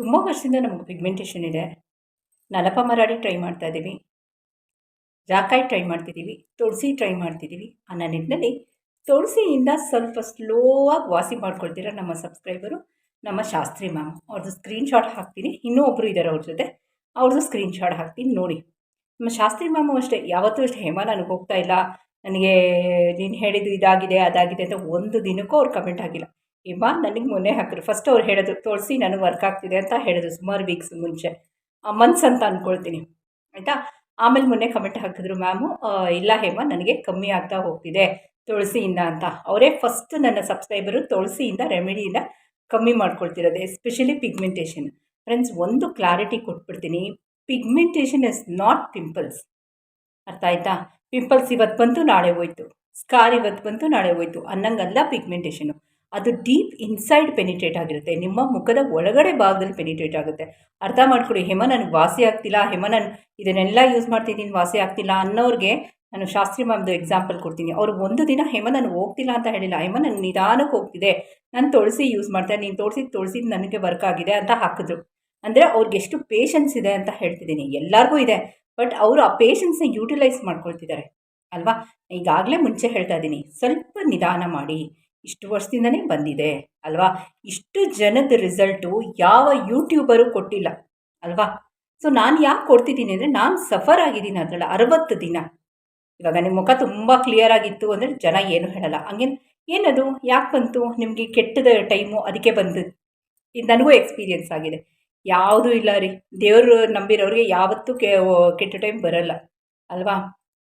ತುಂಬ ವರ್ಷದಿಂದ ನಮಗೆ ಪಿಗ್ಮೆಂಟೇಷನ್ ಇದೆ. ನಲಪ ಮರಾಡಿ ಟ್ರೈ ಮಾಡ್ತಾ ಇದ್ದೀವಿ. ರಾಕಾಯಿ ಟ್ರೈ ಮಾಡ್ತಿದ್ದೀವಿ. ತುಳಸಿ ಟ್ರೈ ಮಾಡ್ತಿದ್ದೀವಿ. ಅನ್ನೋ ನಿಟ್ಟಿನಲ್ಲಿ ತುಳಸಿಯಿಂದ ಸ್ವಲ್ಪ ಸ್ಲೋ ಆಗಿ ವಾಸಿ ಮಾಡ್ಕೊಳ್ತೀರಾ ನಮ್ಮ ಸಬ್ಸ್ಕ್ರೈಬರು ನಮ್ಮ ಶಾಸ್ತ್ರಿ ಮ್ಯಾಮ್ ಅವ್ರದ್ದು ಸ್ಕ್ರೀನ್ಶಾಟ್ ಹಾಕ್ತೀನಿ. ಇನ್ನೂ ಒಬ್ಬರು ಇದ್ದಾರೆ ಅವ್ರ ಜೊತೆ. ಅವ್ರದ್ದು ಸ್ಕ್ರೀನ್ಶಾಟ್ ಹಾಕ್ತೀನಿ. ನೋಡಿ. ನಮ್ಮ ಶಾಸ್ತ್ರಿ ಮ್ಯಾಮು ಅಷ್ಟೇ. ಯಾವತ್ತೂ ಅಷ್ಟೇ ಹೇಮ ನನಗೆ ಹೋಗ್ತಾ ಇಲ್ಲ. ನನಗೆ ನೀನು ಹೇಳಿದ್ದು ಇದಾಗಿದೆ, ಅದಾಗಿದೆ ಅಂತ ಒಂದು ದಿನಕ್ಕೂ ಅವ್ರು ಕಮೆಂಟ್ ಆಗಿಲ್ಲ ಹೇಮ ನನಗೆ ಮೊನ್ನೆ ಹಾಕಿದ್ರು. ಫಸ್ಟ್ ಅವ್ರು ಹೇಳೋದು, ತೋರಿಸಿ ನನಗೆ ವರ್ಕ್ ಆಗ್ತಿದೆ ಅಂತ ಹೇಳಿದ್ರು ಸುಮಾರು ವೀಕ್ಸ್ ಮುಂಚೆ. ಮನ್ಸ್ ಅಂತ ಅಂದ್ಕೊಳ್ತೀನಿ ಆಯಿತಾ? ಆಮೇಲೆ ಮೊನ್ನೆ ಕಮೆಂಟ್ ಹಾಕಿದ್ರು, ಮ್ಯಾಮು ಇಲ್ಲ ಹೇಮ, ನನಗೆ ಕಮ್ಮಿ ಆಗ್ತಾ ಹೋಗ್ತಿದೆ. ತುಳಸಿಯಿಂದ ಅಂತ. ಅವರೇ ಫಸ್ಟ್ ನನ್ನ ಸಬ್ಸ್ಕ್ರೈಬರು ತುಳಸಿಯಿಂದ ರೆಮಿಡಿಯಿಂದ ಕಮ್ಮಿ ಮಾಡ್ಕೊಳ್ತಿರೋದು ಎಸ್ಪೆಷಲಿ ಪಿಗ್ಮೆಂಟೇಷನ್ ಫ್ರೆಂಡ್ಸ್ ಒಂದು ಕ್ಲಾರಿಟಿ ಕೊಟ್ಬಿಡ್ತೀನಿ. ಪಿಗ್ಮೆಂಟೇಷನ್ ಇಸ್ ನಾಟ್ ಪಿಂಪಲ್ಸ್ ಅರ್ಥ ಆಯ್ತಾ? ಪಿಂಪಲ್ಸ್ ಇವತ್ತು ಬಂತು, ನಾಳೆ ಹೋಯ್ತು. ಸ್ಕಾರ್ ಇವತ್ತು ಬಂತು, ನಾಳೆ ಹೋಯ್ತು. ಅನ್ನಂಗಲ್ಲ ಪಿಗ್ಮೆಂಟೇಷನು ಅದು ಡೀಪ್ ಇನ್ಸೈಡ್ ಪೆನಿಟ್ರೇಟ್ ಆಗಿರುತ್ತೆ. ನಿಮ್ಮ ಮುಖದ ಒಳಗಡೆ ಭಾಗದಲ್ಲಿ ಪೆನಿಟ್ರೇಟ್ ಆಗುತ್ತೆ. ಅರ್ಥ ಮಾಡ್ಕೊಳ್ಳಿ ಹೆಮ ನನಗೆ ವಾಸಿ ಆಗ್ತಿಲ್ಲ ಹೇಮ ನಾನು ಇದನ್ನೆಲ್ಲ ಯೂಸ್ ಮಾಡ್ತಿದ್ದೀನಿ ವಾಸಿ ಆಗ್ತಿಲ್ಲ ಅನ್ನೋರಿಗೆ ನಾನು ಶಾಸ್ತ್ರಿ ಮ್ಯಾಮ್ದು ಎಕ್ಸಾಂಪಲ್ ಕೊಡ್ತೀನಿ. ಅವ್ರು ಒಂದು ದಿನ ಹೇಮ ನಾನು ಹೋಗ್ತಿಲ್ಲ ಅಂತ ಹೇಳಿಲ್ಲ. ಹೇಮ ನಾನು ನಿಧಾನಕ್ಕೆ ಹೋಗ್ತಿದೆ. ನಾನು ತೊಳಸಿ ಯೂಸ್ ಮಾಡ್ತೇನೆ ನೀನು ತೋರಿಸಿದ್ದು ತೊಳಸಿ ನನಗೆ ವರ್ಕ್ ಆಗಿದೆ ಅಂತ ಹಾಕಿದ್ರು. ಅಂದರೆ ಅವ್ರಿಗೆ ಎಷ್ಟು ಪೇಷನ್ಸ್ ಇದೆ ಅಂತ ಹೇಳ್ತಿದ್ದೀನಿ. ಎಲ್ಲರಿಗೂ ಇದೆ. ಬಟ್ ಅವರು ಆ ಪೇಷನ್ಸ್ನ ಯೂಟಿಲೈಸ್ ಮಾಡ್ಕೊಳ್ತಿದ್ದಾರೆ. ಅಲ್ವಾ? ಈಗಾಗಲೇ ಮುಂಚೆ ಹೇಳ್ತಾ ಇದ್ದೀನಿ. ಸ್ವಲ್ಪ ನಿಧಾನ ಮಾಡಿ. ಇಷ್ಟು ವರ್ಷದಿಂದನೇ ಬಂದಿದೆ, ಅಲ್ವಾ? ಇಷ್ಟು ಜನದ ರಿಸಲ್ಟು ಯಾವ ಯೂಟ್ಯೂಬರು ಕೊಟ್ಟಿಲ್ಲ, ಅಲ್ವಾ? ಸೊ ನಾನು ಯಾಕೆ ಕೊಡ್ತಿದ್ದೀನಿ ಅಂದರೆ, ನಾನು ಸಫರ್ ಆಗಿದ್ದೀನಿ ಅದರಲ್ಲಿ ಅರವತ್ತು ದಿನ. ಇವಾಗ ನಿಮ್ಮ ಮುಖ ತುಂಬ ಕ್ಲಿಯರ್ ಆಗಿತ್ತು ಅಂದರೆ ಜನ ಏನು ಹೇಳಲ್ಲ. ಹಂಗೆ ಏನದು? ಯಾಕೆ ಬಂತು? ನಿಮಗೆ ಕೆಟ್ಟದ ಟೈಮು ಅದಕ್ಕೆ ಬಂದು. ಇದು ನನಗೂ ಎಕ್ಸ್ಪೀರಿಯೆನ್ಸ್ ಆಗಿದೆ. ಯಾವುದೂ ಇಲ್ಲ ರೀ. ದೇವರು ನಂಬಿರೋರಿಗೆ ಯಾವತ್ತೂ ಕೆಟ್ಟ ಟೈಮ್ ಬರಲ್ಲ, ಅಲ್ವಾ?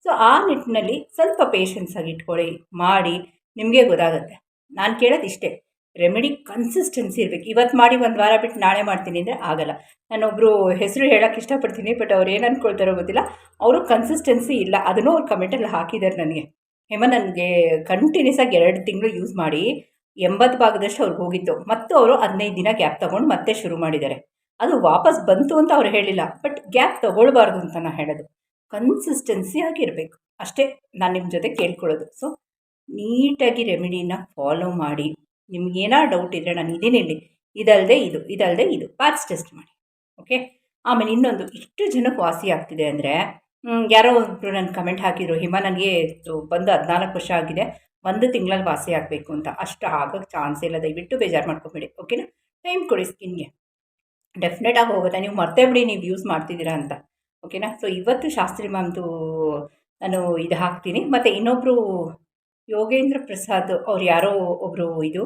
ಸೊ ಆ ನಿಟ್ಟಿನಲ್ಲಿ ಸ್ವಲ್ಪ ಪೇಷನ್ಸ್ ಆಗಿ ಇಟ್ಕೊಳ್ಳಿ, ಮಾಡಿ, ನಿಮಗೆ ಗೊತ್ತಾಗುತ್ತೆ. ನಾನು ಕೇಳೋದು ಇಷ್ಟೇ. ರೆಮಿಡಿ ಕನ್ಸಿಸ್ಟೆನ್ಸಿ ಇರಬೇಕು. ಇವತ್ತು ಮಾಡಿ ಒಂದು ವಾರ ಬಿಟ್ಟು ನಾಳೆ ಮಾಡ್ತೀನಿ ಅಂದರೆ ಆಗಲ್ಲ. ನಾನೊಬ್ಬರು ಹೆಸರು ಹೇಳೋಕ್ಕೆ ಇಷ್ಟಪಡ್ತೀನಿ ಬಟ್ ಅವ್ರು ಏನು ಅಂದ್ಕೊಳ್ತಾರೋ ಗೊತ್ತಿಲ್ಲ. ಅವರು ಕನ್ಸಿಸ್ಟೆನ್ಸಿ ಇಲ್ಲ. ಅದನ್ನು ಅವ್ರು ಕಮೆಂಟಲ್ಲಿ ಹಾಕಿದ್ದಾರೆ ನನಗೆ. ಹೇಮ, ನನಗೆ ಕಂಟಿನ್ಯೂಸ್ ಆಗಿ ಎರಡು ತಿಂಗಳು ಯೂಸ್ ಮಾಡಿ ಎಂಬತ್ತು ಭಾಗದಷ್ಟು ಅವ್ರಿಗೆ ಹೋಗಿತ್ತು ಮತ್ತು ಅವರು ಹದಿನೈದು ದಿನ ಗ್ಯಾಪ್ ತೊಗೊಂಡು ಮತ್ತೆ ಶುರು ಮಾಡಿದ್ದಾರೆ ಅದು ವಾಪಸ್ ಬಂತು ಅಂತ ಅವ್ರು ಹೇಳಿಲ್ಲ. ಬಟ್ ಗ್ಯಾಪ್ ತೊಗೊಳ್ಬಾರ್ದು ಅಂತ ನಾನು ಹೇಳೋದು. ಕನ್ಸಿಸ್ಟೆನ್ಸಿ ಆಗಿರಬೇಕು. ಅಷ್ಟೇ ನಾನು ನಿಮ್ಮ ಜೊತೆ ಕೇಳ್ಕೊಳ್ಳೋದು. ಸೊ ನೀಟಾಗಿ ರೆಮಿಡಿನ ಫಾಲೋ ಮಾಡಿ. ನಿಮಗೇನೋ ಡೌಟ್ ಇದ್ದರೆ ನಾನು ಇದೇನಿಲ್ಲಿ ಇದಲ್ಲದೆ ಇದು ಇದಲ್ಲದೆ ಇದು. ಪ್ಯಾಚ್ ಟೆಸ್ಟ್ ಮಾಡಿ. ಓಕೆ ಆಮೇಲೆ ಇನ್ನೊಂದು, ಇಷ್ಟು ಜನಕ್ಕೆ ವಾಸಿ ಆಗ್ತಿದೆ ಅಂದರೆ ಯಾರೋ ಒಬ್ಬರು ನನ್ನ ಕಮೆಂಟ್ ಹಾಕಿದ್ರು, ಹಿಮ, ನನಗೆ ಬಂದು ಹದಿನಾಲ್ಕು ವರ್ಷ ಆಗಿದೆ. ಒಂದು ತಿಂಗಳಲ್ಲಿ ವಾಸಿ ಆಗಬೇಕು ಅಂತ. ಅಷ್ಟು ಆಗೋಕ್ಕೆ ಚಾನ್ಸ್ ಇಲ್ಲ. ದಯವಿಟ್ಟು ಬೇಜಾರು ಮಾಡ್ಕೊಬೇಡಿ. ಓಕೆನಾ ಟೈಮ್ ಕೊಡಿ ಸ್ಕಿನ್ಗೆ ಡೆಫಿನೆಟಾಗಿ ಹೋಗುತ್ತೆ. ನೀವು ಮರ್ತೇ ಬಿಡಿ, ನೀವು ಯೂಸ್ ಮಾಡ್ತಿದ್ದೀರಾ ಅಂತ. ಓಕೆನಾ ಸೊ ಇವತ್ತು ಶಾಸ್ತ್ರಿ ಮ್ಯಾಮ್ದು ನಾನು ಇದು ಹಾಕ್ತೀನಿ. ಮತ್ತು ಇನ್ನೊಬ್ಬರು ಯೋಗೇಂದ್ರ ಪ್ರಸಾದ್ ಅವ್ರು ಯಾರೋ ಒಬ್ಬರು ಇದು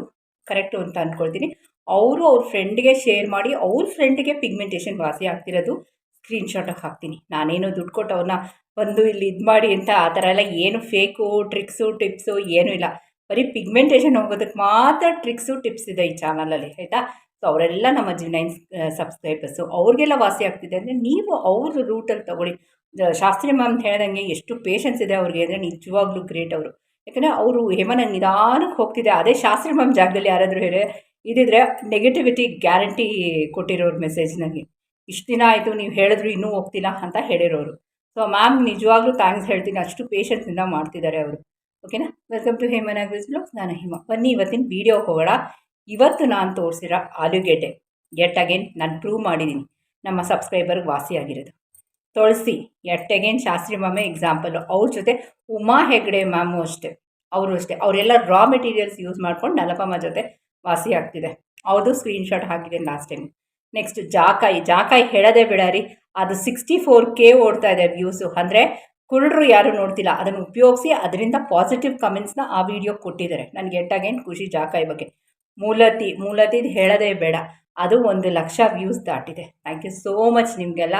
ಕರೆಕ್ಟು ಅಂತ ಅಂದ್ಕೊಳ್ತೀನಿ ಅವರು ಅವ್ರ ಫ್ರೆಂಡ್ಗೆ ಶೇರ್ ಮಾಡಿ, ಅವ್ರ ಫ್ರೆಂಡ್ಗೆ ಪಿಗ್ಮೆಂಟೇಷನ್ ವಾಸಿ ಆಗ್ತಿರೋದು ಸ್ಕ್ರೀನ್ಶಾಟಾಗಿ ಹಾಕ್ತೀನಿ. ನಾನೇನು ದುಡ್ಡು ಕೊಟ್ಟು ಅವ್ರನ್ನ ಬಂದು ಇಲ್ಲಿ ಇದು ಮಾಡಿ ಅಂತ ಆ ಥರ ಎಲ್ಲ ಏನು ಫೇಕು ಟ್ರಿಕ್ಸು ಟಿಪ್ಸು ಏನೂ ಇಲ್ಲ. ಬರೀ ಪಿಗ್ಮೆಂಟೇಷನ್ ಹೋಗೋದಕ್ಕೆ ಮಾತ್ರ ಟ್ರಿಕ್ಸು ಟಿಪ್ಸ್ ಇದೆ ಈ ಚಾನಲಲ್ಲಿ ಆಯಿತಾ? ಸೊ ಅವರೆಲ್ಲ ನಮ್ಮ ಜಿನೈನ್ ಸಬ್ಸ್ಕ್ರೈಬರ್ಸು ಅವ್ರಿಗೆಲ್ಲ ವಾಸಿ ಆಗ್ತಿದೆ ಅಂದರೆ ನೀವು ಅವ್ರ ರೂಟಲ್ಲಿ ತಗೊಳ್ಳಿ. ಶಾಸ್ತ್ರಿ ಮ್ಯಾಮ್ ಹೇಳ್ದಂಗೆ ಎಷ್ಟು ಪೇಷನ್ಸ್ ಇದೆ ಅವ್ರಿಗೆ ಅಂದರೆ ನಿಜವಾಗ್ಲೂ ಗ್ರೇಟ್ ಅವರು. ಯಾಕಂದರೆ ಅವರು ಹೇಮನ ನಿಧಾನಕ್ಕೆ ಹೋಗ್ತಿದೆ. ಅದೇ ಶಾಸ್ತ್ರಿ ಮ್ಯಾಮ್ ಜಾಗದಲ್ಲಿ ಯಾರಾದರೂ ಹೇಳಿ ಇದಿದ್ರೆ ನೆಗೆಟಿವಿಟಿ ಗ್ಯಾರಂಟಿ ಕೊಟ್ಟಿರೋರು ಮೆಸೇಜ್ ನನಗೆ ಇಷ್ಟು ದಿನ ಆಯಿತು, ನೀವು ಹೇಳಿದ್ರು ಇನ್ನೂ ಹೋಗ್ತಿಲ್ಲ ಅಂತ ಹೇಳಿರೋರು. ಸೊ ಮ್ಯಾಮ್ ನಿಜವಾಗ್ಲೂ ಥ್ಯಾಂಕ್ಸ್ ಹೇಳ್ತೀನಿ. ಅಷ್ಟು ಪೇಷನ್ಸಿಂದ ಮಾಡ್ತಿದ್ದಾರೆ ಅವರು. ಓಕೆನಾ ವೆಲ್ಕಮ್ ಟು ಹೇಮನ್ ಬ್ಲಾಗ್ಸ್ ನಾನು ಹಿಮ. ಬನ್ನಿ ಇವತ್ತಿನ ವೀಡಿಯೋ ಹೋಗೋಣ. ಇವತ್ತು ನಾನು ತೋರಿಸಿರೋ ಆಲೂಗೆಡ್ಡೆ. ಗೆಟ್ ಅಗೇನ್ ನಾನು ಪ್ರೂವ್ ಮಾಡಿದ್ದೀನಿ. ನಮ್ಮ ಸಬ್ಸ್ಕ್ರೈಬರ್ಗೆ ವಾಸಿಯಾಗಿರೋದು. ತುಳಸಿ. ಎಟ್ ಅಗೇನ್ ಶಾಸ್ತ್ರಿ ಮಾಮೆ ಎಕ್ಸಾಂಪಲು ಅವ್ರ ಜೊತೆ ಉಮಾ ಹೆಗ್ಡೆ ಮ್ಯಾಮು ಅಷ್ಟೇ. ಅವರು ಅಷ್ಟೇ. ಅವರೆಲ್ಲ ರಾ ಮೆಟೀರಿಯಲ್ಸ್ ಯೂಸ್ ಮಾಡ್ಕೊಂಡು ನಲಪಮ್ಮ ಜೊತೆ ವಾಸಿ ಆಗ್ತಿದೆ. ಅವ್ರದ್ದು ಸ್ಕ್ರೀನ್ಶಾಟ್ ಹಾಕಿದೆ ಲಾಸ್ಟ್ ಟೈಮ್ ನೆಕ್ಸ್ಟ್ ಜಾಕಾಯಿ. ಜಾಕಾಯಿ ಹೇಳೋದೇ ಬೇಡ ರೀ ಅದು ಸಿಕ್ಸ್ಟಿ ಫೋರ್ ಕೆ ಓಡ್ತಾ ಇದೆ ವ್ಯೂಸು ಅಂದರೆ ಕುರುಡ್ರು ಯಾರು ನೋಡ್ತಿಲ್ಲ. ಅದನ್ನು ಉಪಯೋಗಿಸಿ ಅದರಿಂದ ಪಾಸಿಟಿವ್ ಕಮೆಂಟ್ಸ್ನ ಆ ವಿಡಿಯೋ ಕೊಟ್ಟಿದ್ದಾರೆ. ನನಗೆ ಎಟ್ಟಾಗೇನು ಖುಷಿ ಜಾಕಾಯಿ ಬಗ್ಗೆ. ಮೂಲತಿ, ಮೂಲತಿದು ಹೇಳೋದೇ ಬೇಡ. ಅದು ಒಂದು ಲಕ್ಷ ವ್ಯೂಸ್ ದಾಟಿದೆ. ಥ್ಯಾಂಕ್ ಯು ಸೋ ಮಚ್ ನಿಮಗೆಲ್ಲ.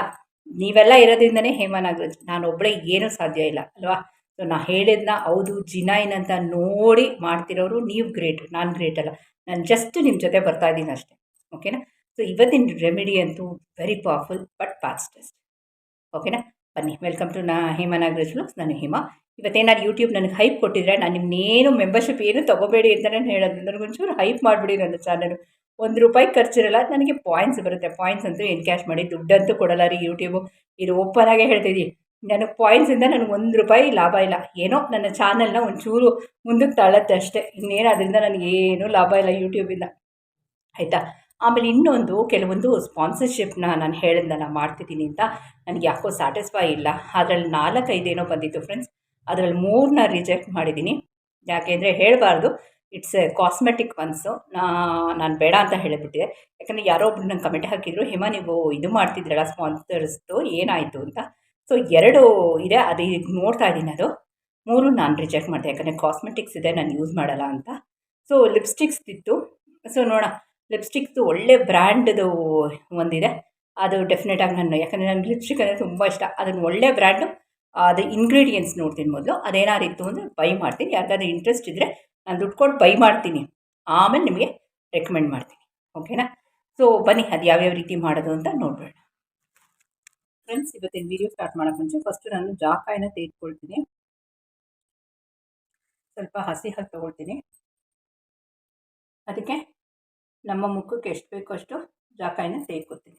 ನೀವೆಲ್ಲ ಇರೋದ್ರಿಂದನೇ ಹೇಮನಾಗರೋದು ನಾನು ಒಬ್ಬಳೇ ಏನೂ ಸಾಧ್ಯ ಇಲ್ಲ, ಅಲ್ವಾ? ಸೊ ನಾ ಹೇಳಿದ್ನ ಹೌದು, ಜಿನೈನ್ ಅಂತ ನೋಡಿ ಮಾಡ್ತಿರೋರು ನೀವು ಗ್ರೇಟ್, ನಾನು ಗ್ರೇಟ್ ಅಲ್ಲ. ನಾನು ಜಸ್ಟ್ ನಿಮ್ಮ ಜೊತೆ ಬರ್ತಾ ಇದ್ದೀನಿ ಅಷ್ಟೇ, ಓಕೆನಾ? ಸೊ ಇವತ್ತಿನ ರೆಮಿಡಿ ಅಂತೂ ವೆರಿ ಪವರ್ಫುಲ್ ಬಟ್ ಫಾಸ್ಟೆಸ್ಟ್ ಓಕೆನಾ? ಬನ್ನಿ ವೆಲ್ಕಮ್ ಟು ನಾ ಹೇಮ ಬ್ಲಾಗ್ಸ್ ನಾನು ಹೇಮಾ. ಇವತ್ತೇನಾದ್ರು ಯೂಟ್ಯೂಬ್ ನನಗೆ ಹೈಪ್ ಕೊಟ್ಟಿದ್ರೆ ನಾನು ನಿಮ್ಮನ್ನೇನು ಮೆಂಬರ್ಶಿಪ್ ಏನು ತೊಗೋಬೇಡಿ ಅಂತಲೇ ಹೇಳೋದು. ನನಗೊಂಚೂರು ಹೈಪ್ ಮಾಡಿಬಿಡಿ ನನ್ನ ಚಾನಲು ಒಂದು ರೂಪಾಯಿ ಖರ್ಚಿರಲ್ಲ ನನಗೆ ಪಾಯಿಂಟ್ಸ್ ಬರುತ್ತೆ. ಪಾಯಿಂಟ್ಸ್ ಅಂತೂ ಕ್ಯಾಶ್ ಮಾಡಿ? ದುಡ್ಡಂತೂ ಕೊಡಲ್ಲ ರೀ ಯೂಟ್ಯೂಬು ಇದು ಓಪನ್ ಆಗೇ ಹೇಳ್ತಿದ್ದೀವಿ ನನಗೆ ಪಾಯಿಂಟ್ಸಿಂದ ನನಗೆ ಒಂದು ರೂಪಾಯಿ ಲಾಭ ಇಲ್ಲ. ಏನೋ ನನ್ನ ಚಾನಲ್ನ ಒಂಚೂರು ಮುಂದಕ್ಕೆ ತಳ್ಳತ್ತೆ ಅಷ್ಟೇ. ಇನ್ನೇನು ಅದರಿಂದ ನನಗೆ ಏನೂ ಲಾಭ ಇಲ್ಲ ಯೂಟ್ಯೂಬಿಂದ ಆಯಿತಾ? ಆಮೇಲೆ ಇನ್ನೊಂದು, ಕೆಲವೊಂದು ಸ್ಪಾನ್ಸರ್ಶಿಪ್ನ ನಾನು ಹೇಳಿದ್ನಲ್ಲ ಮಾಡ್ತಿದ್ದೀನಿ ಅಂತ ನನಗೆ ಯಾಕೋ ಸ್ಯಾಟಿಸ್ಫೈ ಇಲ್ಲ. ಅದರಲ್ಲಿ ನಾಲ್ಕೈದೇನೋ ಬಂದಿತ್ತು ಫ್ರೆಂಡ್ಸ್ ಅದರಲ್ಲಿ ಮೂರನ್ನ ರಿಜೆಕ್ಟ್ ಮಾಡಿದ್ದೀನಿ. ಯಾಕೆಂದರೆ ಹೇಳಬಾರ್ದು. ಇಟ್ಸ್ ಎ ಕಾಸ್ಮೆಟಿಕ್ ಒನ್ಸು ನಾನು ಬೇಡ ಅಂತ ಹೇಳಿಬಿಟ್ಟಿದೆ. ಯಾಕಂದರೆ ಯಾರೋ ಒಬ್ರು ನಂಗೆ ಕಮೆಂಟ್ ಹಾಕಿದ್ರು, ಹಿಮ, ನೀವು ಇದು ಮಾಡ್ತಿದ್ರಲ್ಲ ಸ್ಪಾನ್ಸರ್ಸ್ದು ಏನಾಯಿತು? ಅಂತ. ಸೊ ಎರಡು ಇದೆ. ಅದು ಈಗ ನೋಡ್ತಾ ಇದ್ದೀನಿ ಅದು. ಮೂರು ನಾನು ರಿಜೆಕ್ಟ್ ಮಾಡಿದೆ. ಯಾಕಂದರೆ ಕಾಸ್ಮೆಟಿಕ್ಸ್ ಇದೆ, ನಾನು ಯೂಸ್ ಮಾಡಲ್ಲ ಅಂತ. ಸೊ ಲಿಪ್ಸ್ಟಿಕ್ಸ್ ಇತ್ತು. ಸೊ ನೋಡೋಣ. ಲಿಪ್ಸ್ಟಿಕ್ಸ್ದು ಒಳ್ಳೆ ಬ್ರ್ಯಾಂಡ್ದು ಒಂದಿದೆ. ಅದು ಡೆಫಿನೆಟಾಗಿ ನಾನು, ಯಾಕಂದರೆ ನನಗೆ ಲಿಪ್ಸ್ಟಿಕ್ ಅಂದರೆ ತುಂಬ ಇಷ್ಟ. ಅದನ್ನು ಒಳ್ಳೆ ಬ್ರ್ಯಾಂಡು ಅದು ಇಂಗ್ರೀಡಿಯೆಂಟ್ಸ್ ನೋಡ್ತೀನಿ ಮೊದಲು. ಅದೇನಾರಿತ್ತು ಅಂದರೆ ಬೈ ಮಾಡ್ತೀನಿ. ಯಾರಿಗಾದ್ರೂ ಇಂಟ್ರೆಸ್ಟ್ ಇದ್ದರೆ ನಾನು ದುಡ್ಡು ಕೊಟ್ಟು ಬೈ ಮಾಡ್ತೀನಿ. ಆಮೇಲೆ ನಿಮಗೆ ರೆಕಮೆಂಡ್ ಮಾಡ್ತೀನಿ. ಓಕೆನಾ ಸೊ ಬನ್ನಿ, ಅದು ಯಾವ್ಯಾವ ರೀತಿ ಮಾಡೋದು ಅಂತ ನೋಡಬೇಡ. ಫ್ರೆಂಡ್ಸ್ ಇವತ್ತಿನ ವೀಡಿಯೋ ಸ್ಟಾರ್ಟ್ ಮಾಡೋಕೆ ಮುಂಚೆ ಫಸ್ಟು ನಾನು ಜಾಕಾಯಿನ ತೆಗೆದುಕೊಳ್ತೀನಿ. ಸ್ವಲ್ಪ ಹಸಿ ಹಾಕಿ ತೊಗೊಳ್ತೀನಿ. ಅದಕ್ಕೆ ನಮ್ಮ ಮುಖಕ್ಕೆ ಎಷ್ಟು ಬೇಕೋ ಅಷ್ಟು ಜಾಕಾಯಿನ ತೆಗೆದುಕೊಳ್ತೀನಿ.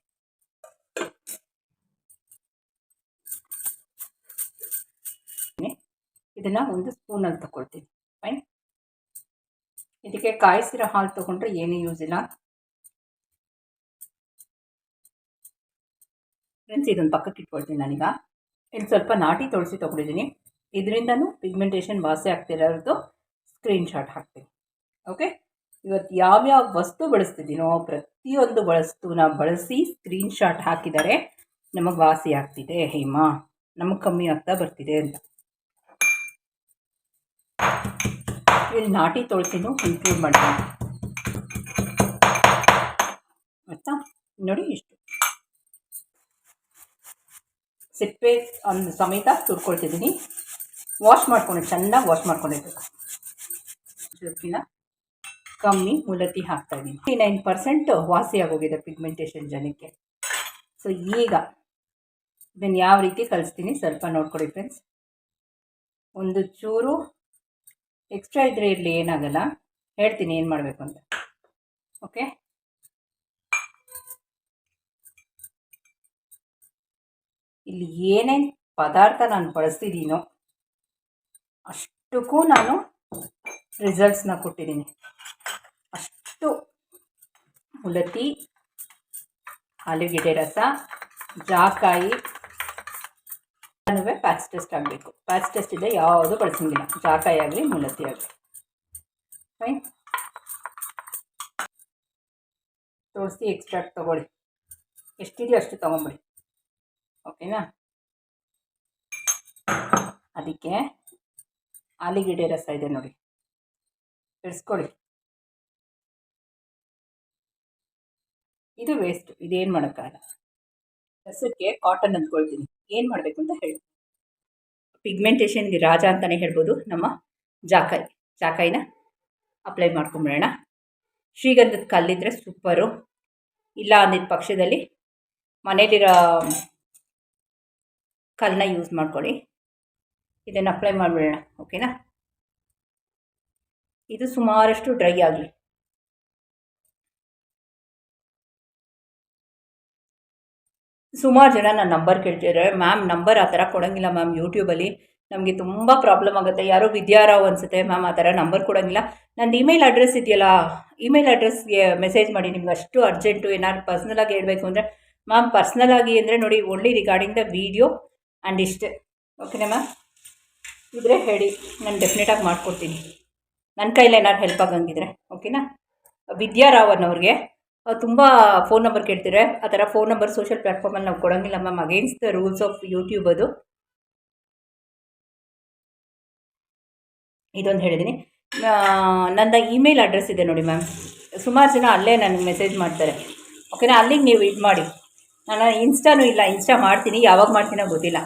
ಇದನ್ನು ಒಂದು ಸ್ಪೂನಲ್ಲಿ ತಗೊಳ್ತೀನಿ. ಫೈನ್ ಇದಕ್ಕೆ ಕಾಯಿಸಿರೋ ಹಾಲು ತೊಗೊಂಡ್ರೆ ಏನೂ ಯೂಸ್ ಇಲ್ಲ. ಫ್ರೆಂಡ್ಸ್ ಇದೊಂದು ಪಕ್ಕಕ್ಕೆ ಇಟ್ಕೊಳ್ತೀನಿ ನಾನೀಗ. ಇಲ್ಲಿ ಸ್ವಲ್ಪ ನಾಟಿ ತೊಳಸಿ ತೊಗೊಂಡಿದ್ದೀನಿ ಇದರಿಂದನೂ ಪಿಗ್ಮೆಂಟೇಷನ್ ವಾಸಿ ಆಗ್ತಿರೋದು ಸ್ಕ್ರೀನ್ಶಾಟ್ ಹಾಕ್ತೀನಿ. ಓಕೆ ಇವತ್ತು ಯಾವ್ಯಾವ ವಸ್ತು ಬಳಸ್ತಿದ್ದೀನೋ ಪ್ರತಿಯೊಂದು ವಸ್ತುನ ಬಳಸಿ ಸ್ಕ್ರೀನ್ಶಾಟ್ ಹಾಕಿದರೆ ನಮಗೆ ವಾಸಿ ಆಗ್ತಿದೆ. ಹೇಮಾ, ನಮಗೆ ಕಮ್ಮಿ ಆಗ್ತಾ ಬರ್ತಿದೆ ಅಂತ. ಇಲ್ಲಿ ನಾಟಿ ತುಳಸಿನೂ ಇನ್ಕ್ಲೂಡ್ ಮಾಡ್ತೀನಿ. ಆಯಿತಾ? ನೋಡಿ ಇಷ್ಟು. ಸಿಪ್ಪೆ ಒಂದು ಸಮೇತ ತುರ್ಕೊಳ್ತಿದ್ದೀನಿ. ವಾಶ್ ಮಾಡ್ಕೊಂಡು, ಚೆನ್ನಾಗಿ ವಾಶ್ ಮಾಡ್ಕೊಂಡಿರ್ಬೇಕು. ಜೊತೆಗಿನ ಕಮ್ಮಿ ಮುಲತಿ ಹಾಕ್ತಾ ಇದ್ದೀನಿ. ನೈನ್ ಪರ್ಸೆಂಟ್ ವಾಸಿ ಆಗೋಗಿದೆ ಪಿಗ್ಮೆಂಟೇಷನ್ ಜನಕ್ಕೆ. ಸೊ ಈಗ ಇದನ್ನು ಯಾವ ರೀತಿ ಕಲಿಸ್ತೀನಿ ಸ್ವಲ್ಪ ನೋಡ್ಕೊಡಿ ಫ್ರೆಂಡ್ಸ್ ಒಂದು ಚೂರು ಎಕ್ಸ್ಟ್ರಾ ಇದ್ದರೆ ಇರಲಿ, ಏನಾಗಲ್ಲ. ಹೇಳ್ತೀನಿ ಏನು ಮಾಡಬೇಕು ಅಂತ. ಓಕೆ ಇಲ್ಲಿ ಏನೇನು ಪದಾರ್ಥ ನಾನು ಬಳಸ್ತಿದ್ದೀನೋ ಅಷ್ಟಕ್ಕೂ ನಾನು ರಿಸಲ್ಟ್ಸ್ನ ಕೊಟ್ಟಿದ್ದೀನಿ ಅಷ್ಟು ಉಲತಿ ಆಲೂಗೆಡ್ಡೆ ರಸ, ಜಾಕಾಯಿ ಪ್ಯಾಚ್ ಟೆಸ್ಟ್ ಆಗಬೇಕು. ಪ್ಯಾಚ್ ಟೆಸ್ಟ್ ಇದೆ ಯಾವುದು ಬಳಸಂಗಿಲ್ಲ. ಜಾಕಾಯಿ ಆಗಲಿ, ಮುಲತಿ ಆಗಲಿ. ಫೈನ್ ತುಳಸಿ ಎಕ್ಸ್ಟ್ರಾಕ್ಟ್ ತೊಗೊಳ್ಳಿ. ಎಷ್ಟಿದೆಯೋ ಅಷ್ಟು ತೊಗೊಂಬಿಡಿ. ಓಕೆನಾ ಅದಕ್ಕೆ ಆಲಿಗಿಡೆ ರಸ ಇದೆ ನೋಡಿ. ಇಳಿಸ್ಕೊಳ್ಳಿ ಇದು ವೇಸ್ಟ್ ಇದೇನು ಮಾಡೋಕ್ಕಾಗಲ್ಲ. ರಸಕ್ಕೆ ಕಾಟನ್ ಅಂದ್ಕೊಳ್ತೀನಿ. ಏನು ಮಾಡಬೇಕು ಅಂತ ಹೇಳಿ. ಪಿಗ್ಮೆಂಟೇಷನ್ಗೆ ರಾಜ ಅಂತಲೇ ಹೇಳ್ಬೋದು ನಮ್ಮ ಜಾಕಾಯಿ ಜಾಕಾಯಿನ ಅಪ್ಲೈ ಮಾಡ್ಕೊಂಬಿಡೋಣ. ಶ್ರೀಗಂಧದ ಕಲ್ಲಿದ್ದರೆ ಸೂಪರು ಇಲ್ಲ ಅಂದಿದ್ದ ಪಕ್ಷದಲ್ಲಿ ಮನೇಲಿರೋ ಕಲ್ಲನ್ನ ಯೂಸ್ ಮಾಡ್ಕೊಳ್ಳಿ. ಇದನ್ನು ಅಪ್ಲೈ ಮಾಡಿಬಿಡೋಣ ಓಕೆನಾ ಇದು ಸುಮಾರಷ್ಟು ಡ್ರೈ ಆಗಲಿ. ಸುಮಾರು ಜನ ನನ್ನ ನಂಬರ್ ಕೇಳ್ತಿದ್ದಾರೆ ಮ್ಯಾಮ್ ನಂಬರ್ ಆ ಥರ ಕೊಡೋಂಗಿಲ್ಲ ಮ್ಯಾಮ್ ಯೂಟ್ಯೂಬಲ್ಲಿ ನಮಗೆ ತುಂಬ ಪ್ರಾಬ್ಲಮ್ ಆಗುತ್ತೆ. ಯಾರೋ ವಿದ್ಯಾರಾವ್ ಅನಿಸುತ್ತೆ. ಮ್ಯಾಮ್ ಆ ಥರ ನಂಬರ್ ಕೊಡೋಂಗಿಲ್ಲ. ನಂದು ಇಮೇಲ್ ಅಡ್ರೆಸ್ ಇದೆಯಲ್ಲ ಇಮೇಲ್ ಅಡ್ರೆಸ್ಗೆ ಮೆಸೇಜ್ ಮಾಡಿ. ನಿಮ್ಗೆ ಅಷ್ಟು ಅರ್ಜೆಂಟು ಏನಾದ್ರು ಪರ್ಸ್ನಲಾಗಿ ಹೇಳಬೇಕು ಅಂದರೆ ಮ್ಯಾಮ್ ಪರ್ಸ್ನಲಾಗಿ ಅಂದರೆ ನೋಡಿ only regarding the video and ಇಷ್ಟೇ ಓಕೆನಾ ಮ್ಯಾಮ್ ಇದ್ರೆ ಹೇಳಿ, ನಾನು ಡೆಫಿನೆಟಾಗಿ ಮಾಡ್ಕೊಡ್ತೀನಿ. ನನ್ನ ಕೈಲಿ ಏನಾದ್ರು ಹೆಲ್ಪ್ ಆಗಂಗಿದ್ರೆ. ಓಕೆನಾ ವಿದ್ಯಾರಾವ್ ಅವ್ರಿಗೆ ತುಂಬ ಫೋನ್ ನಂಬರ್ ಕೇಳ್ತಿದ್ರೆ, ಆ ಥರ ಫೋನ್ ನಂಬರ್ ಸೋಷಿಯಲ್ ಪ್ಲ್ಯಾಟ್ಫಾರ್ಮಲ್ಲಿ ನಾವು ಕೊಡೋಂಗಿಲ್ಲ ma'am against the rules of YouTube ಅದು. ಇದೊಂದು ಹೇಳಿದ್ದೀನಿ ನನ್ನ ಇಮೇಲ್ ಅಡ್ರೆಸ್ ಇದೆ ನೋಡಿ ಮ್ಯಾಮ್ ಸುಮಾರು ಜನ ಅಲ್ಲೇ ನನಗೆ ಮೆಸೇಜ್ ಮಾಡ್ತಾರೆ. ಓಕೆನಾ ಅಲ್ಲಿಗೆ ನೀವು ಇದು ಮಾಡಿ. ನಾನು ಇನ್ಸ್ಟಾನೂ ಇಲ್ಲ, ಇನ್ಸ್ಟಾ ಮಾಡ್ತೀನಿ. ಯಾವಾಗ ಮಾಡ್ತೀನೋ ಗೊತ್ತಿಲ್ಲ.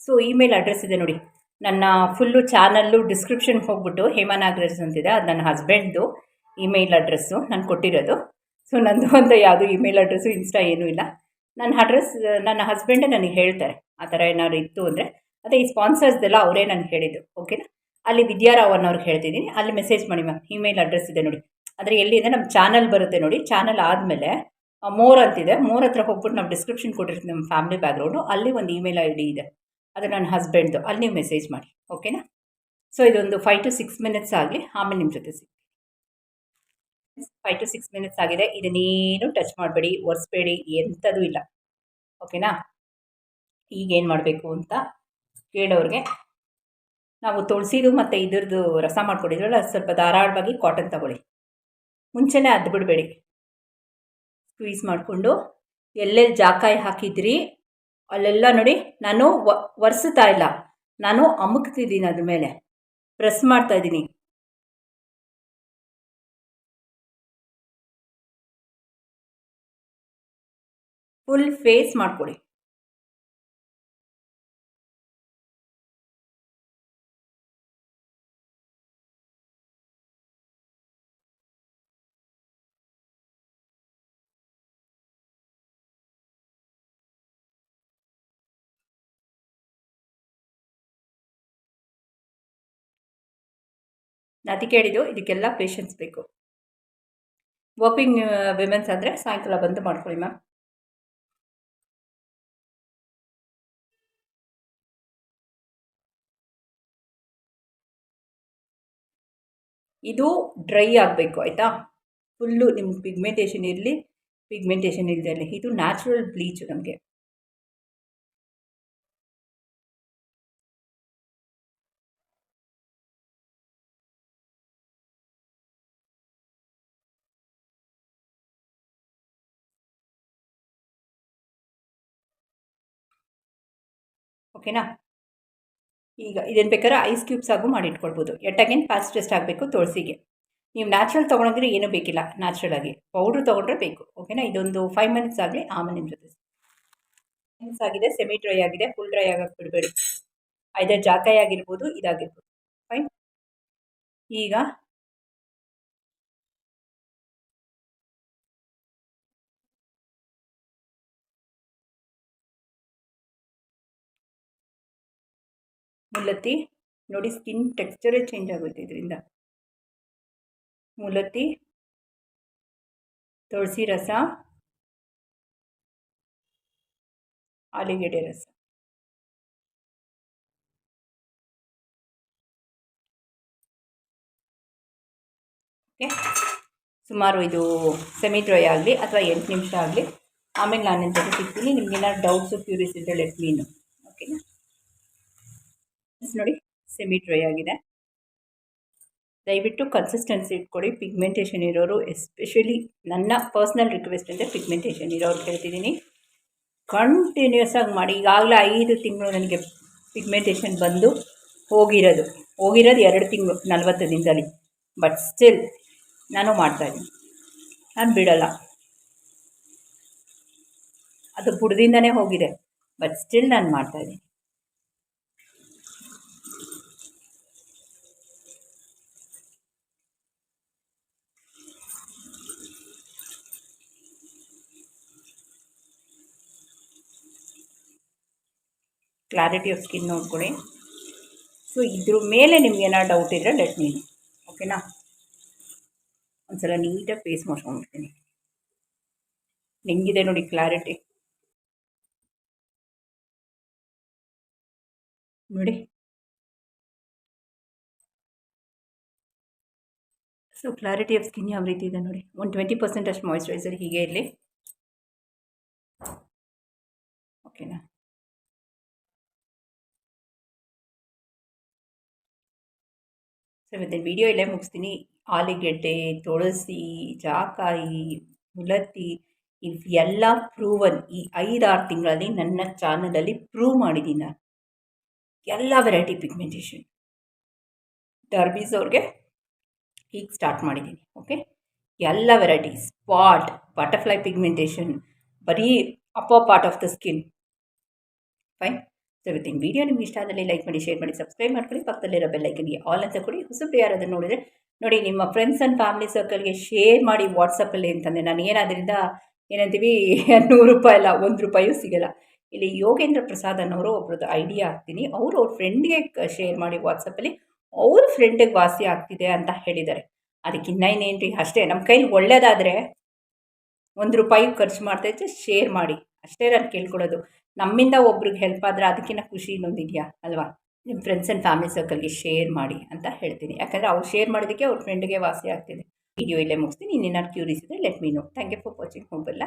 ಸೊ ಇಮೇಲ್ ಅಡ್ರೆಸ್ ಇದೆ ನೋಡಿ. ನನ್ನ ಫುಲ್ಲು ಚಾನಲ್ಲು ಡಿಸ್ಕ್ರಿಪ್ಷನ್ಗೆ ಹೋಗ್ಬಿಟ್ಟು ಹೇಮಾ ನಾಗರಾಜ್ ಅಂತಿದೆ ಅದು ನನ್ನ ಹಸ್ಬೆಂಡ್ದು ಇಮೇಲ್ ಅಡ್ರೆಸ್ಸು, ನಾನು ಕೊಟ್ಟಿರೋದು. ಸೊ ನಂದು ಅಂತ ಯಾವುದು ಇಮೇಲ್ ಅಡ್ರೆಸ್ಸು, ಇನ್ಸ್ಟಾ ಏನೂ ಇಲ್ಲ. ನನ್ನ ಅಡ್ರೆಸ್, ನನ್ನ ಹಸ್ಬೆಂಡೇ ನನಗೆ ಹೇಳ್ತಾರೆ, ಆ ಥರ ಏನಾದ್ರು ಇತ್ತು ಅಂದರೆ. ಅದೇ ಈ ಸ್ಪಾನ್ಸರ್ಸ್ದೆಲ್ಲ ಅವರೇ ನನಗೆ ಹೇಳಿದ್ದು ಓಕೆನಾ ಅಲ್ಲಿ ವಿದ್ಯಾರಾವ್ ಅನ್ನೋರ್ಗೆ ಹೇಳ್ತಿದ್ದೀನಿ. ಅಲ್ಲಿ ಮೆಸೇಜ್ ಮಾಡಿ ಮ್ಯಾಮ್ ಇಮೇಲ್ ಅಡ್ರೆಸ್ ಇದೆ ನೋಡಿ. ಅಂದರೆ ನಮ್ಮ ಚಾನಲ್ ಬರುತ್ತೆ ನೋಡಿ. ಚಾನಲ್ ಆದಮೇಲೆ ಮೋರ್ ಅಂತಿದೆ. ಮೋರ್ ಹತ್ರ ಹೋಗ್ಬಿಟ್ಟು ನಾವು ಡಿಸ್ಕ್ರಿಪ್ಷನ್ ಕೊಟ್ಟಿರ್ತೀವಿ ನಮ್ಮ ಫ್ಯಾಮಿಲಿ ಬ್ಯಾಕ್ಗ್ರೌಂಡು ಅಲ್ಲಿ ಒಂದು ಇಮೇಲ್ ಐ ಡಿ ಇದೆ. ಅದು ನನ್ನ ಹಸ್ಬೆಂಡ್ದು ಅಲ್ಲಿ ನೀವು ಮೆಸೇಜ್ ಮಾಡಿ ಓಕೆನಾ ಸೊ ಇದೊಂದು ಫೈವ್ ಟು ಸಿಕ್ಸ್ ಮಿನಿಟ್ಸ್ ಆಗಲಿ, ಆಮೇಲೆ ನಿಮ್ಮ ಜೊತೆ ಸಿಗ್ತೀನಿ. ಫೈವ್ ಟು ಸಿಕ್ಸ್ ಮಿನಿಟ್ಸ್ ಆಗಿದೆ. ಇದನ್ನೇನು ಟಚ್ ಮಾಡಬೇಡಿ, ಒರೆಸ್ಬೇಡಿ ಎಂಥದೂ ಇಲ್ಲ. ಓಕೆನಾ ಈಗೇನು ಮಾಡಬೇಕು ಅಂತ ಕೇಳೋರಿಗೆ ನಾವು ತುಳಸಿದು ಮತ್ತು ಇದ್ರದ್ದು ರಸ ಮಾಡ್ಕೊಂಡಿದ್ರಲ್ಲ, ಸ್ವಲ್ಪ ಧಾರಾಳವಾಗಿ ಕಾಟನ್ ತಗೊಳ್ಳಿ. ಮುಂಚೆನೇ ಅದ್ದು ಬಿಡಬೇಡಿ. ಸ್ಕ್ವೀಸ್ ಮಾಡಿಕೊಂಡು ಎಲ್ಲೆಲ್ಲಿ ಜಾಕಾಯಿ ಹಾಕಿದ್ರಿ, ಅಲ್ಲೆಲ್ಲ ನೋಡಿ, ನಾನು ಒರೆಸ್ತಾ ಇಲ್ಲ. ನಾನು ಅಮುಕ್ತಿದ್ದೀನಿ ಅದ್ರ ಮೇಲೆ. ಪ್ರೆಸ್ ಮಾಡ್ತಾ ಇದ್ದೀನಿ. ಫುಲ್ ಫೇಸ್ ಮಾಡಿಕೊಡಿ. ಅದಕ್ಕೆ ಹೇಳಿದ್ದು, ಇದಕ್ಕೆಲ್ಲ ಪೇಷನ್ಸ್ ಬೇಕು. ವಾಕಿಂಗ್ ವಿಮೆನ್ಸ್ ಅಂದರೆ ಸಾಯಂಕಾಲ ಬಂದು ಮಾಡ್ಕೊಳ್ಳಿ ಮ್ಯಾಮ್. ಇದು ಡ್ರೈ ಆಗಬೇಕು, ಆಯಿತಾ? ಫುಲ್ಲು ನಿಮ್ಗೆ ಪಿಗ್ಮೆಂಟೇಷನ್ ಇರಲಿ ಪಿಗ್ಮೆಂಟೇಷನ್ ಇಲ್ಲದೆ ಇದು ನ್ಯಾಚುರಲ್ ಬ್ಲೀಚು ನಮಗೆ. ಓಕೆನಾ ಈಗ ಇದನ್ನು ಬೇಕಾದ್ರೆ ಐಸ್ ಕ್ಯೂಬ್ಸ್ ಆಗು ಮಾಡಿಟ್ಕೊಳ್ಬೋದು. ಎಟ್ ಅಗೇನ್ ಫಾಸ್ಟ್ ಟೆಸ್ಟ್ ಆಗಬೇಕು ತುಳಸಿಗೆ. ನೀವು ನ್ಯಾಚುರಲ್ ತೊಗೊಂಡ್ರೆ ಏನೂ ಬೇಕಿಲ್ಲ ನ್ಯಾಚುರಲ್ ಆಗಿ. ಪೌಡ್ರ್ ತೊಗೊಂಡ್ರೆ ಬೇಕು ಓಕೆನಾ ಇದೊಂದು ಫೈವ್ ಮಿನಿಟ್ಸ್ ಆಗಲಿ ಆಮೇಲೆ ನಿಮ್ಮ ಜೊತೆ. ಮಿನಿಟ್ಸ್ ಆಗಿದೆ ಸೆಮಿ ಡ್ರೈ ಆಗಿದೆ ಫುಲ್ ಡ್ರೈ ಆಗಕ್ಕೆ ಬಿಡಬೇಡಿ ಐದರ್ ಜಾಕಾಯಿ ಆಗಿರ್ಬೋದು, ಇದಾಗಿರ್ಬೋದು. ಫೈನ್ ಈಗ ಮುಲ್ಲತ್ತಿ ನೋಡಿ ಸ್ಕಿನ್ ಟೆಕ್ಸ್ಚರೇ ಚೇಂಜ್ ಆಗುತ್ತೆ ಇದರಿಂದ. ಮೂಲತಿ, ತುಳಸಿ ರಸ ಆಲಿಗೆಡೆ ರಸ. ಓಕೆ, ಸುಮಾರು ಇದು ಸೆಮಿ ಡ್ರೈ ಆಗಲಿ ಅಥವಾ ಎಂಟು ನಿಮಿಷ ಆಗಲಿ. ಆಮೇಲೆ ನಾನು ಜೊತೆ ಸಿಗ್ತೀನಿ, ನಿಮಗೇನಾದ್ರು ಡೌಟ್ಸು ಕ್ಯೂರಿಯಸ್ ಇದ್ದರೆ ಲೆಟ್ ಮೀನು ಓಕೆನಾ? ನೋಡಿ ಸೆಮಿ ಡ್ರೈ ಆಗಿದೆ. ದಯವಿಟ್ಟು ಕನ್ಸಿಸ್ಟೆನ್ಸಿ ಇಟ್ಕೊಡಿ. ಪಿಗ್ಮೆಂಟೇಷನ್ ಇರೋರು ಎಸ್ಪೆಷಲಿ ನನ್ನ ಪರ್ಸ್ನಲ್ ರಿಕ್ವೆಸ್ಟ್ ಅಂದರೆ ಪಿಗ್ಮೆಂಟೇಷನ್ ಇರೋರು ಕೇಳ್ತಿದ್ದೀನಿ. ಕಂಟಿನ್ಯೂಸ್ ಆಗಿ ಮಾಡಿ. ಈಗಾಗಲೇ ಐದು ತಿಂಗಳು ನನಗೆ ಪಿಗ್ಮೆಂಟೇಷನ್ ಬಂದು ಹೋಗಿರೋದು. ಹೋಗಿರೋದು ಎರಡು ತಿಂಗಳು, ನಲ್ವತ್ತು ದಿನದಲ್ಲಿ. ಬಟ್ ಸ್ಟಿಲ್ ನಾನು ಮಾಡ್ತಾಯಿದ್ದೀನಿ ನಾನು ಬಿಡೋಲ್ಲ. ಅದು ಬುಡದಿಂದನೇ ಹೋಗಿದೆ. ಬಟ್ ಸ್ಟಿಲ್ ನಾನು ಮಾಡ್ತಾಯಿದ್ದೀನಿ ಕ್ಲಾರಿಟಿ ಆಫ್ ಸ್ಕಿನ್ ನೋಡ್ಕೊಳ್ಳಿ. ಸೊ ಇದ್ರ ಮೇಲೆ ನಿಮ್ಗೆ ಏನಾದ್ರು ಡೌಟ್ ಇದ್ದರೆ ಲೆಟ್ ನೀನು ಓಕೆನಾ ಒಂದ್ಸಲ ನೀಟಾಗಿ ಫೇಸ್ ಮಾಡ್ಕೊಂಡ್ಬಿಡ್ತೀನಿ. ಹೆಂಗಿದೆ ನೋಡಿ ಕ್ಲಾರಿಟಿ ನೋಡಿ. ಸೊ ಕ್ಲಾರಿಟಿ ಆಫ್ ಸ್ಕಿನ್ ಯಾವ ರೀತಿ ಇದೆ ನೋಡಿ. ಒಂದು ಟ್ವೆಂಟಿ ಪರ್ಸೆಂಟ್ ಅಷ್ಟು ಮಾಯ್ಶ್ಚರೈಸರ್ ಹೀಗೆ ಇರಲಿ. ಓಕೆನಾ ಸೊ ವಿಡಿಯೋ ಇಲ್ಲೇ ಮುಗಿಸ್ತೀನಿ ಆಲೂಗೆಡ್ಡೆ ತುಳಸಿ ಜಾಕಾಯಿ ಮುಲತಿ ಇವೆಲ್ಲ ಪ್ರೂವನ್ ಈ ಐದಾರು ತಿಂಗಳಲ್ಲಿ ನನ್ನ ಚಾನಲಲ್ಲಿ ಪ್ರೂವ್ ಮಾಡಿದ್ದೀನಿ ನಾನು ಎಲ್ಲ ವೆರೈಟಿ ಪಿಗ್ಮೆಂಟೇಷನ್ ಡರ್ಬೀಸ್ ಅವ್ರಿಗೆ ಈಗ ಸ್ಟಾರ್ಟ್ ಮಾಡಿದ್ದೀನಿ ಓಕೆ ಎಲ್ಲ ವೆರೈಟಿ ಸ್ಪಾಟ್ ಬಟರ್ಫ್ಲೈ ಪಿಗ್ಮೆಂಟೇಷನ್ ಬರೀ upper part of the skin fine so ಇವತ್ತಿನ ವೀಡಿಯೋ ನಿಮ್ಗೆ ಇಷ್ಟ ಆದಲ್ಲಿ ಲೈಕ್ ಮಾಡಿ ಶೇರ್ ಮಾಡಿ ಸಬ್ಸ್ಕ್ರೈಬ್ ಮಾಡ್ಕೊಳ್ಳಿ. ಪಕ್ಕದಲ್ಲಿರೋ ಬೆಲ್ಲೈಕನ್ಗೆ ಆಲ್ ಅಂತ ಕೊಡಿ. ಹೊಸಬ್ರು ಯಾರಾದರೂ ನೋಡಿದರೆ ನೋಡಿ, ನಿಮ್ಮ ಫ್ರೆಂಡ್ಸ್ ಆ್ಯಂಡ್ ಫ್ಯಾಮಿಲಿ ಸರ್ಕಲ್ಗೆ ಶೇರ್ ಮಾಡಿ ವಾಟ್ಸಪ್ಪಲ್ಲಿ ಅಂತಂದರೆ ನಾನು ಏನಾದ್ರಿಂದ ಏನಂತೀವಿ, ನೂರು ರೂಪಾಯಿ ಅಲ್ಲ, ಒಂದು ರೂಪಾಯಿಯೂ ಸಿಗಲ್ಲ. ಇಲ್ಲಿ ಯೋಗೇಂದ್ರ ಪ್ರಸಾದ್ ಅನ್ನೋರು ಒಬ್ರದ್ದು ಐಡಿಯಾ ಹಾಕ್ತೀನಿ. ಅವರು ಅವ್ರ ಫ್ರೆಂಡ್ಗೆ ಶೇರ್ ಮಾಡಿ ವಾಟ್ಸಪ್ಪಲ್ಲಿ ಅವ್ರ ಫ್ರೆಂಡಿಗೆ ವಾಸಿ ಆಗ್ತಿದೆ ಅಂತ ಹೇಳಿದ್ದಾರೆ. ಅದಕ್ಕೆ ಇನ್ನೇನೇನು ರೀ ಅಷ್ಟೇ ನಮ್ಮ ಕೈಲಿ ಒಳ್ಳೇದಾದರೆ ಒಂದು ರೂಪಾಯಿ ಖರ್ಚು ಮಾಡ್ತಾಯಿದ್ರೆ ಶೇರ್ ಮಾಡಿ. ಅಷ್ಟೇ ನಾನು ಕೇಳ್ಕೊಳ್ಳೋದು. ನಮ್ಮಿಂದ ಒಬ್ರಿಗೆ ಹೆಲ್ಪ್ ಆದರೆ ಅದಕ್ಕಿಂತ ಖುಷಿ ಇನ್ನೊಂದಿದೆಯಾ ಅಲ್ವಾ? ನಿಮ್ಮ ಫ್ರೆಂಡ್ಸ್ ಆ್ಯಂಡ್ ಫ್ಯಾಮಿಲಿ ಸರ್ಕಲ್ಗೆ ಶೇರ್ ಮಾಡಿ ಅಂತ ಹೇಳ್ತೀನಿ. ಯಾಕಂದರೆ ಅವ್ರು ಶೇರ್ ಮಾಡೋದಕ್ಕೆ ಅವ್ರ ಫ್ರೆಂಡ್ಗೆ ವಾಸಿ ಆಗ್ತಿದೆ. ವಿಡಿಯೋ ಇಲ್ಲೇ ಮುಗಿಸ್ತೀನಿ. ಇನ್ನೇನಾದ್ರು queries let me know thank you for watching ಹೋಗಲ್ಲ